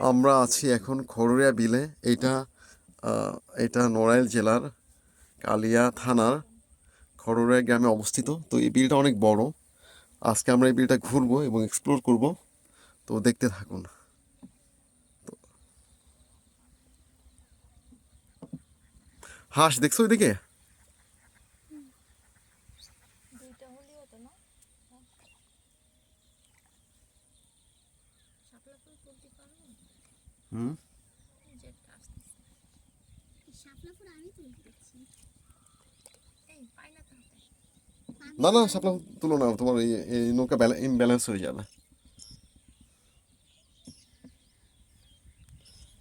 আমরা আছি এখন খড়ুরিয়া বিলে। আহ, এটা নড়াইল জেলার কালিয়া থানার খড়ুরিয়া গ্রামে অবস্থিত। তো এই বিলটা অনেক বড়। আজকে আমরা এই বিলটা ঘুরবো এবং এক্সপ্লোর করব। তো দেখতে থাকুন। হাঁস দেখছ ওইদিকে দুইটা হলেই হতো না শাপলা ফুল তুলতে পারবেন হুম এই যে একটা আসতেছে শাপলা ফুল আমি তুলতে পারছি এই পাই না না সাপলা তুলো না, তোমার এই এই নৌকা ইমব্যালেন্স হয়ে যাবে।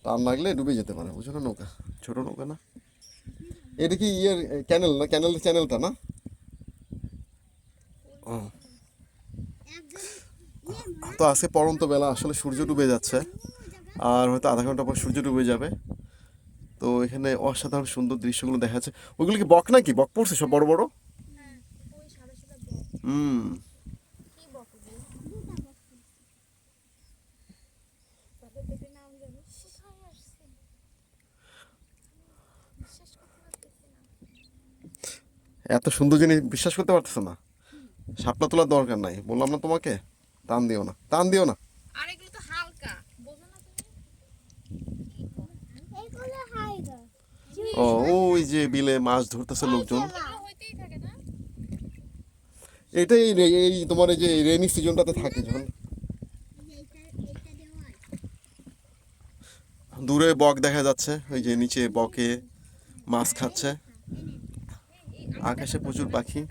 টান লাগলে ডুবে যেতে পারে, বুঝো না নৌকা, ছোট নৌকা না। এটা কি ইয়ের ক্যানেল না ক্যানেল চ্যানেলটা না? ও। তো আজকে পরন্ত বেলা, আসলে সূর্য ডুবে যাচ্ছে। আর হয়তো আধা ঘণ্টা পর সূর্য ডুবে যাবে। তো এখানে অসাধারণ সুন্দর দৃশ্যগুলো দেখা যাচ্ছে। ওইগুলো কি বক নাকি? বক পড়ছে সব বড় বড়? হুম। এত সুন্দর জিনিস বিশ্বাস করতে পারতেছো না? শাপলা তোলার দরকার নাই। বললাম না তোমাকে? টান দিও না। টান দিও না আর এগুলো তো হালকা বোঝো না তুমি এইগুলো হাইডা ও ওই যে বিলে মাছ ধরতেছে লোকজন। এটাই এই তোমার এই যে রেনি সিজনটাতে থাকে যখন। দূরে বক দেখা যাচ্ছে, ওই যে নিচে বকে মাছ খাচ্ছে। আকাশে প্রচুর পাখি।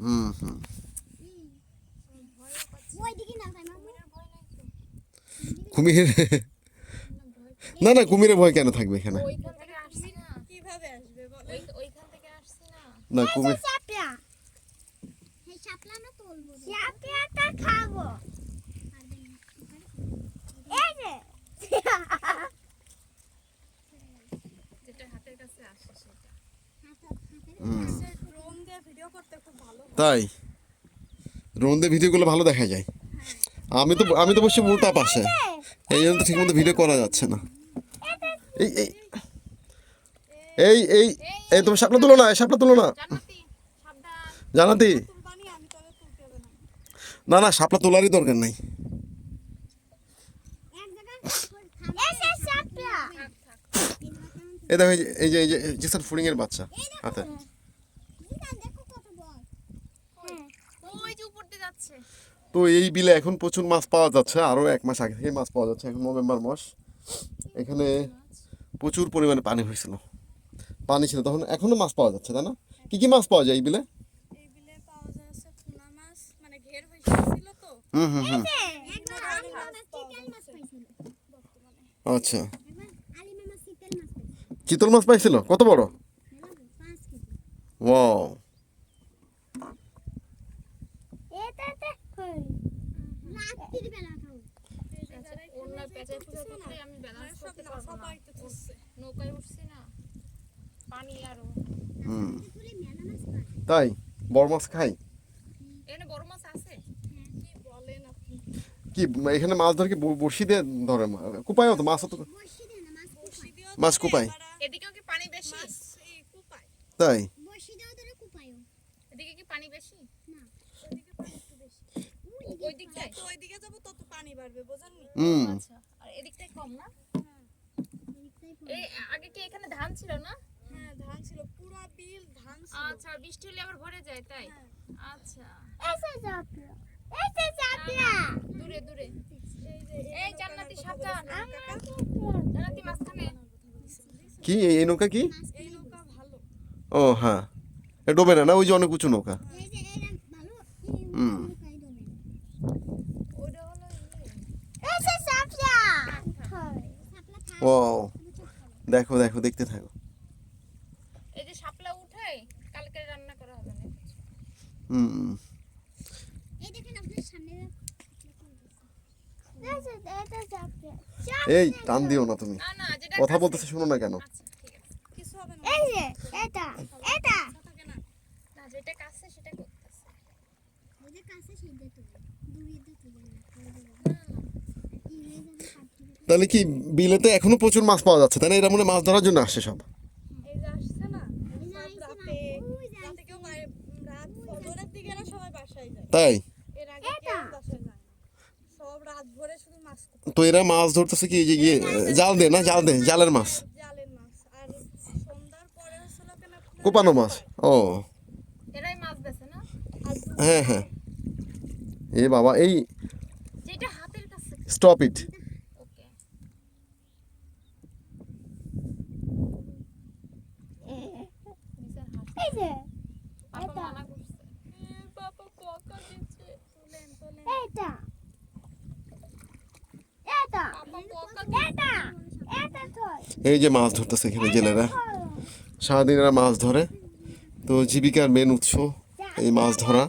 হুম হুম ওইদিকে না তাই মামু ভয় নাই তো কুমির না না কুমিরের ভয় কেন থাকবে এখানে? ওইখান থেকে না। কীভাবে আসবে বল? ওই ওইখান থেকে আসছি না। না কুমির ড্রোন দিয়ে তাই? রোন্দে ভিডিওগুলো ভালো দেখা যায়। আমি তো আমি তো বসে উল্টা পাশে এই জন্য তো ঠিকমতো ভিডিও করা যাচ্ছে না এই এই এই এই এই তুমি সাপলা তুলো না এই সাপলা তুলো না জানাতি না না সাপলা তোলারই দরকার নাই এই দেখো এই যে- এই যে এই যে জিসান ফুডিং এর বাচ্চা হাতে দেখো কত বড় হ্যাঁ ওই যে উপর দিয়ে যাচ্ছে তো এই বিলে এখন প্রচুর মাছ পাওয়া যাচ্ছে আরও এক মাস আগে থেকে মাছ পাওয়া যাচ্ছে এখন নভেম্বর মাস। এখানে প্রচুর পরিমাণে পানি হয়েছিল পানি ছিল তখন এখনও মাছ পাওয়া যাচ্ছে তাই না? কী কি মাছ পাওয়া যায় এই বিলে? এই বিলে পাওয়া যাচ্ছে টুনা মাছ মানে ঘের হয়েছিল তো। হুম হুম হুম। আচ্ছা। চিতল মাছ পাইছিল? কত বড়? ওয়াও এটাতে কই রাত্রির বেলা খাও অন্য পেঁচাই ফুলে থাকলে আমি ব্যালেন্স সব করতে না পারব না সবাই তো তুলছে নৌকায় উঠছি না পানি আরও হুম পুরি মেলা মাছ পায় তাই বড় মাছ খাই? এখানে বড় মাছ আছে কি বলেন আপনি কি এখানে মাছ ধরে কি ব- বড়শি দিয়ে ধরে কুপায়ও তো বসি মাছ কুপায় মাছ কুপায়? এদিকেও কি পানি বেশি? কুপায় তাই? বসি দাও ধরে কুপায়ও। এদিকে কি পানি বেশি না ওইদিকে পানি একটু বেশি ওই দিকটায় যত ওইদিকে যাব তত পানি বাড়বে বোঝেননি হুম। আচ্ছা। আর এদিকটাই কম না? এই আগে কি এখানে ধান ছিল না? হ্যাঁ ধান ছিল পুরা বিল ধান ছিল। আচ্ছা বৃষ্টি হলে আবার ভরে যায় তাই? হ্যাঁ। আচ্ছা। এসে এসে দূরে দূরে। এই যে এই জান্নাতি সাবধান। জান্নাতি মাঝখানে। কি এই এই নৌকা কি? এই নৌকা ভালো। ও হ্যাঁ। ডোবে না না? ওই যে অনেক উঁচু নৌকা এই যে এরা ভালো হুম। কুপাই দেবে ওইটা হলো ইয়ে। এসে চাপলা চাপলা ও দেখো দেখো দেখতে থাকো। এই যে শাপলা উঠাই কালকে রান্না করা হবে না। হুম। এই দেখেন আপনার সামনে এই টান দিও না তুমি। না না কথা বলতেছে শোনো না কেন? আচ্ছা ঠিক আছে। কিছু হবে না এই যে এটা এটা। না যেটা কাছে সেটা করতেছে ওই যে কাছে সিদ্ধ তুলে দূরে তো তুলে না তাহলে কি বিলেতে এখনও প্রচুর মাছ পাওয়া যাচ্ছে? তাই না এরা মনে মাছ ধরার জন্য আসছে সব। তাই? এর আগে কেউ বাসায় যায় না। সব রাত ভরে শুধু মাছ কুটে। তো এরা মাছ ধরতেছে কি যে গিয়ে জাল দে না? জাল দে জালের মাছ? জালের মাছ। আর সন্ধ্যার পরে হচ্ছিল কেন আপনার কোপানো মাছ। ও। এরাই মাছ বেছে না? আর হ্যাঁ হ্যাঁ। এ বাবা এই যেটা হাতের কাছে। স্টপ ইট ওকে এই যে মানা করছে। বাবা বকা দিচ্ছে। তুলেন তুলেন। এটা। এটা। এটা। এটা এই যে মাছ ধরতেছে এখানে জেলেরা। সারাদিন এরা মাছ ধরে। তো জীবিকার মেন উৎস এই মাছ ধরা।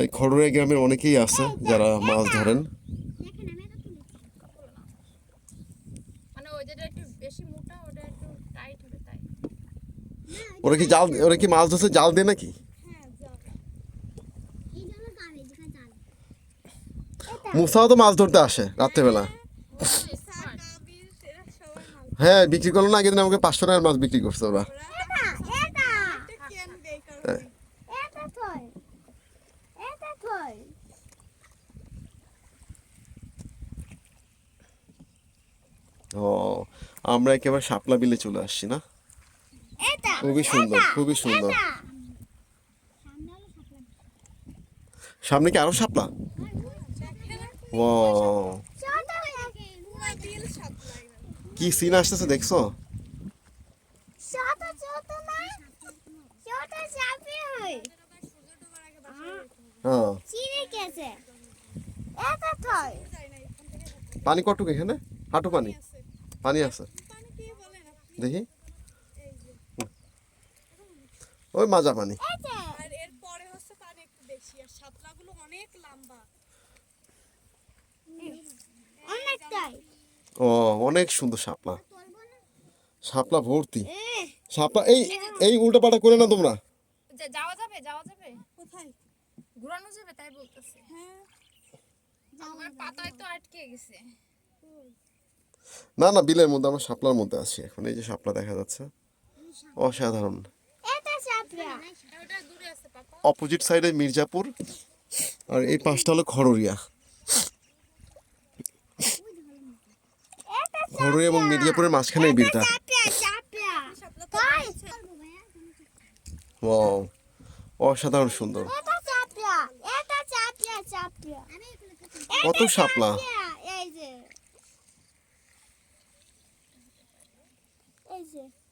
এই খড়ুয়া গ্রামের অনেকেই আছে যারা মাছ ধরেন। মানে ওই যেটা একটু বেশি মোটা ওটা একটু টাইট হবে তাই ওরা কি জাল, ওরা কি মাছ ধরছে, জাল দিয়ে নাকি? মুসাও তো মাছ ধরতে আসে রাত্রেবেলা। হ্যাঁ বিক্রি করল না আগের আমাকে পাঁচশো টাকার মাছ বিক্রি করছে ওরা। ও, আমরা একেবারে শাপলা বিলে চলে আসছি না? খুবই সুন্দর খুবই সুন্দর। সামনে সাপলা কি আরও শাপলা? ও কি সিন আসতেছে দেখছ? হয়। হ্যাঁ। পানি কটুক এখানে। হাঁটু পানি। পানি আছে। দেখি। ওই মাজা পানি। আর এর হচ্ছে পানি একটু বেশি আর সাতলাগুলো অনেক লম্বা। ও অনেক সুন্দর শাপলা। শাপলা ভর্তি। শাপলা এই এই উল্টা পাল্টা করে না তোমরা। যাওয়া যাবে যাওয়া যাবে। কোথায়? ঘোরানো যাবে তাই বলতেছে। হ্যাঁ। আমার পাতায় তো আটকে গেছে। না না বিলের মধ্যে আমরা শাপলার মধ্যে আছি এখন। এই যে শাপলা দেখা যাচ্ছে। অসাধারণ। অপোজিট সাইডে মির্জাপুর আর এই পাশটা হলো খড়রিয়া। খড়রিয়া এবং মির্জাপুরের মাঝখানে বিলটা। ও অসাধারণ সুন্দর। কত শাপলা এই যে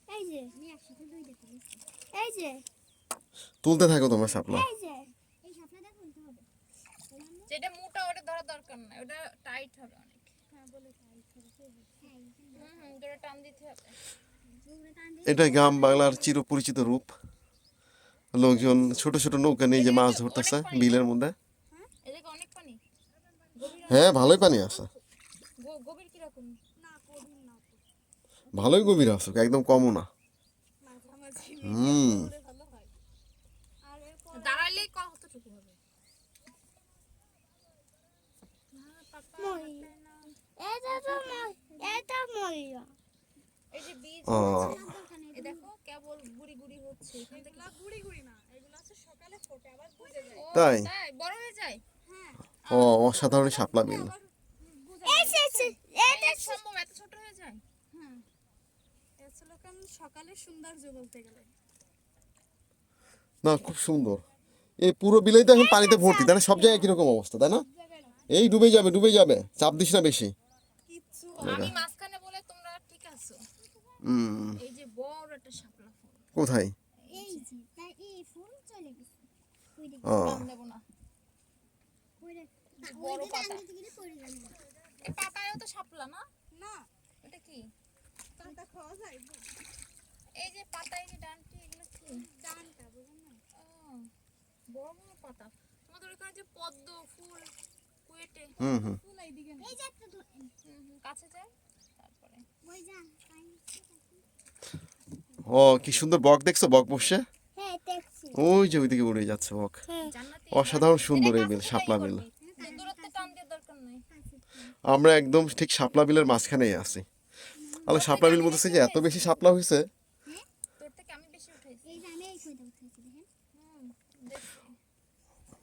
এই যে এই যে। তুলতে থাকো তোমার শাপলা। এই যে এই শাপলাটা খুলতে হবে। যেটা মোটা ওটা ধরা দরকার নাই। ওটা টাইট হবে অনেক। হ্যাঁ বলে হ্যাঁ হুম টান দিতে হবে। এটা গ্রাম বাংলার চিরপরিচিত রূপ। লোকজন ছোট ছোট নৌকা নিয়ে যে মাছ ধরতেছে বিলের মধ্যে। এদিকে অনেক পানি। হ্যাঁ ভালোই পানি আছে। না না। ভালোই গভীর আছে একদম কমও না। হুম। হলে ভালো আর এরপর দাঁড়াইলে কতটুকু হবে? না, পাপা, মই এটা তো এটা মই এই যে বীজ ও। দেখো কেবল গুড়ি গুড়ি হচ্ছে। এখান থেকে এগুলা গুড়ি গুড়ি না এগুলো আছে সকালে ফোটে আবার বুঝে যায়। তাই? তাই? বড় হয়ে যায়? ও অসাধারণ শাপলা এটা এটা সম্ভব এত ছোট হয়ে যায়? হ্যাঁ। কারণ সকালে সৌন্দর্য বলতে গেলে না খুব সুন্দর। এই পুরো বিলেই তো এখন পানিতে ভর্তি তাই না সব জায়গায় কীরকম অবস্থা তাই না? এই ডুবে যাবে ডুবে যাবে চাপ দিস না বেশি। কিচ্ছু আমি মাঝখানে বলে তোমরা ঠিক আছো। হুম। এই যে বড় একটা শাপলা ফুল। কোথায়? এই যে পাতায় যে ডানটি এগুলো কি? ও কি সুন্দর বক দেখছ বক বসে? ওই যে ওইদিকে উড়ে যাচ্ছে বক। অসাধারণ সুন্দর এই বিল শাপলা বিল। আমরা একদম ঠিক শাপলা বিলের মাঝখানেই আছি। আলো শাপলা বিল বলতেছি যে এত বেশি শাপলা হয়েছে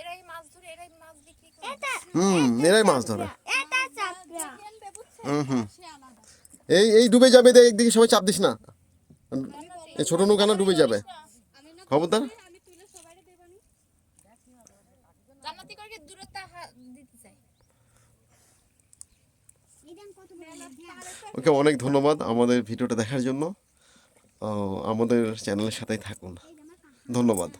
এরাই মাছ ধরে হুম এরাই মাছ ধরে। হুম হুম। এই এই ডুবে যাবে একদিকে সবাই চাপ দিস না। এই ছোট নৌকা না ডুবে যাবে? খবরদার। ওকে অনেক ধন্যবাদ আমাদের ভিডিওটা দেখার জন্য। আমাদের চ্যানেলের সাথেই থাকুন। ধন্যবাদ।